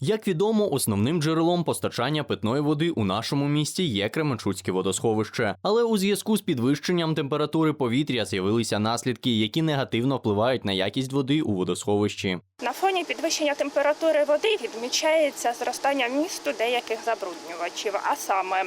Як відомо, основним джерелом постачання питної води у нашому місті є Кременчуцьке водосховище. Але у зв'язку з підвищенням температури повітря з'явилися наслідки, які негативно впливають на якість води у водосховищі. На фоні підвищення температури води відмічається зростання вмісту деяких забруднювачів, а саме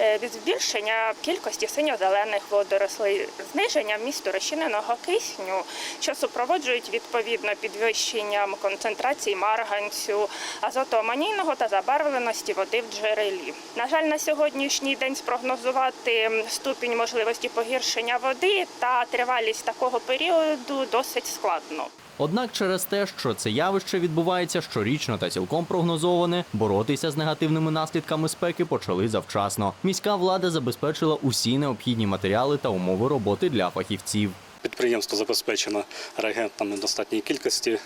е, від збільшення кількості синьо-зелених водорослей, зниження вмісту розчиненого кисню, що супроводжують відповідно підвищенням концентрації марганцю, азотоамонійного та забарвленості води в джерелі. На жаль, на сьогоднішній день спрогнозувати ступінь можливості погіршення води та тривалість такого періоду досить складно. Однак через те, що це явище відбувається щорічно та цілком прогнозоване, боротися з негативними наслідками спеки почали завчасно. Міська влада забезпечила усі необхідні матеріали та умови роботи для фахівців. Підприємство забезпечено реагентами достатньої кількості.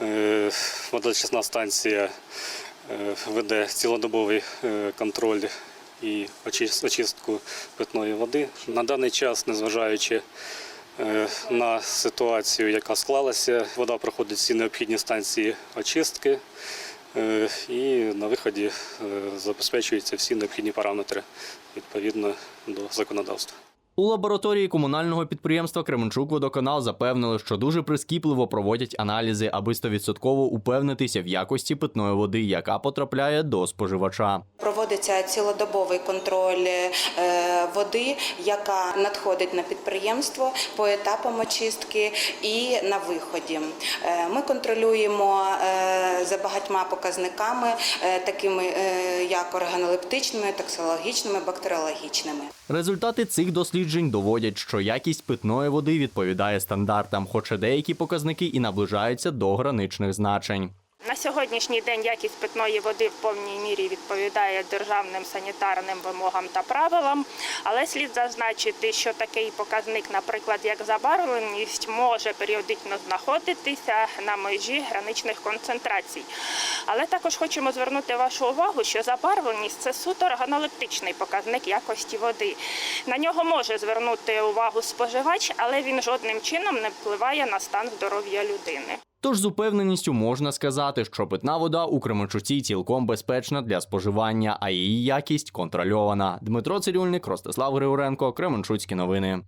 Е, Водочисна станція е, веде цілодобовий е, контроль і очистку питної води. На даний час, незважаючи на ситуацію, яка склалася, вода проходить всі необхідні станції очистки. е, І на виході е, забезпечуються всі необхідні параметри відповідно до законодавства. У лабораторії комунального підприємства Кременчук водоканал запевнили, що дуже прискіпливо проводять аналізи, аби 100% упевнитися в якості питної води, яка потрапляє до споживача. Проводиться цілодобовий контроль е, води, яка надходить на підприємство по етапам очистки і на виході. Е, Ми контролюємо е, за багатьма показниками, такими як органолептичними, токсикологічними, бактеріологічними. Результати цих досліджень доводять, що якість питної води відповідає стандартам, хоча деякі показники і наближаються до граничних значень. На сьогоднішній день якість питної води в повній мірі відповідає державним санітарним вимогам та правилам, але слід зазначити, що такий показник, наприклад, як забарвленість, може періодично знаходитися на межі граничних концентрацій. Але також хочемо звернути вашу увагу, що забарвленість це суто органолептичний показник якості води. На нього може звернути увагу споживач, але він жодним чином не впливає на стан здоров'я людини. Тож з упевненістю можна сказати, що питна вода у Кременчуці цілком безпечна для споживання, а її якість контрольована. Дмитро Цирюльник, Ростислав Григоренко, Кременчуцькі новини.